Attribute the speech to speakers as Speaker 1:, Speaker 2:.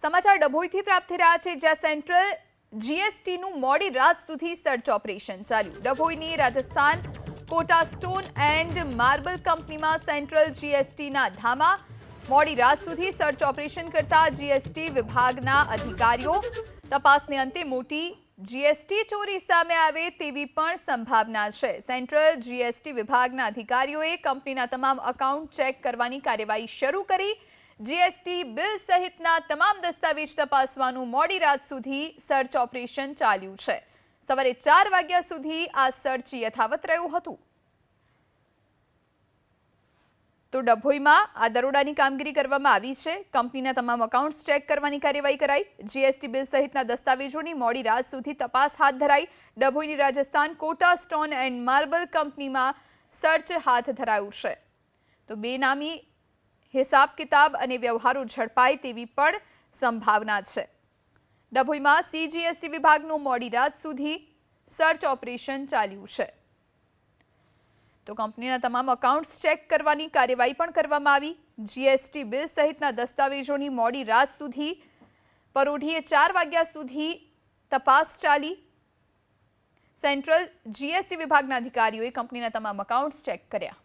Speaker 1: સમાચાર ડભોઈથી પ્રાપ્ત થઈ રહ્યા છે, જ્યાં સેન્ટ્રલ જીએસટીનું મોડી રાત સુધી સર્ચ ઓપરેશન ચાલ્યું. ડભોઈની Rajasthan Kota stone and marble કંપનીમાં સેન્ટ્રલ જીએસટીના ધામા મોડી રાત સુધી સર્ચ ઓપરેશન કરતા જીએસટી વિભાગના અધિકારીઓ તપાસને અંતે મોટી જીએસટી ચોરી સામે આવે તેવી પણ સંભાવના છે. સેન્ટ્રલ જીએસટી વિભાગના અધિકારીઓએ કંપનીના તમામ અકાઉન્ટ ચેક કરવાની કાર્યવાહી શરૂ કરી જીએસટી બિલ સહિતના તમામ દસ્તાવેજ તપાસવાનું મોડી રાત સુધી સર્ચ ઓપરેશન ચાલ્યું છે. સવારે ચાર વાગ્યા સુધી આ સર્ચ યથાવત રહ્યું હતું. તો ડભોઈમાં આ દરોડાની કામગીરી કરવામાં આવી છે. કંપનીના તમામ અકાઉન્ટ્સ ચેક કરવાની કાર્યવાહી કરાઈ. જીએસટી બિલ સહિતના દસ્તાવેજોની મોડી રાત સુધી તપાસ હાથ ધરાઈ. ડભોઈની Rajasthan Kota stone and marble કંપનીમાં સર્ચ હાથ ધરાયું છે. તો બેનામી હિસાબ કિતાબ અને વ્યવહારો ઝડપાય તેવી પણ સંભાવના છે. ડભોઈમાં સીજીએસટી વિભાગનું મોડી રાત સુધી સર્ચ ઓપરેશન ચાલ્યું છે. તો કંપનીના તમામ અકાઉન્ટ્સ ચેક કરવાની કાર્યવાહી પણ કરવામાં આવી. જીએસટી બિલ સહિતના દસ્તાવેજોની મોડી રાત સુધી, પરોઢીએ ચાર વાગ્યા સુધી તપાસ ચાલી. સેન્ટ્રલ જીએસટી વિભાગના અધિકારીઓએ કંપનીના તમામ અકાઉન્ટ્સ ચેક કર્યા.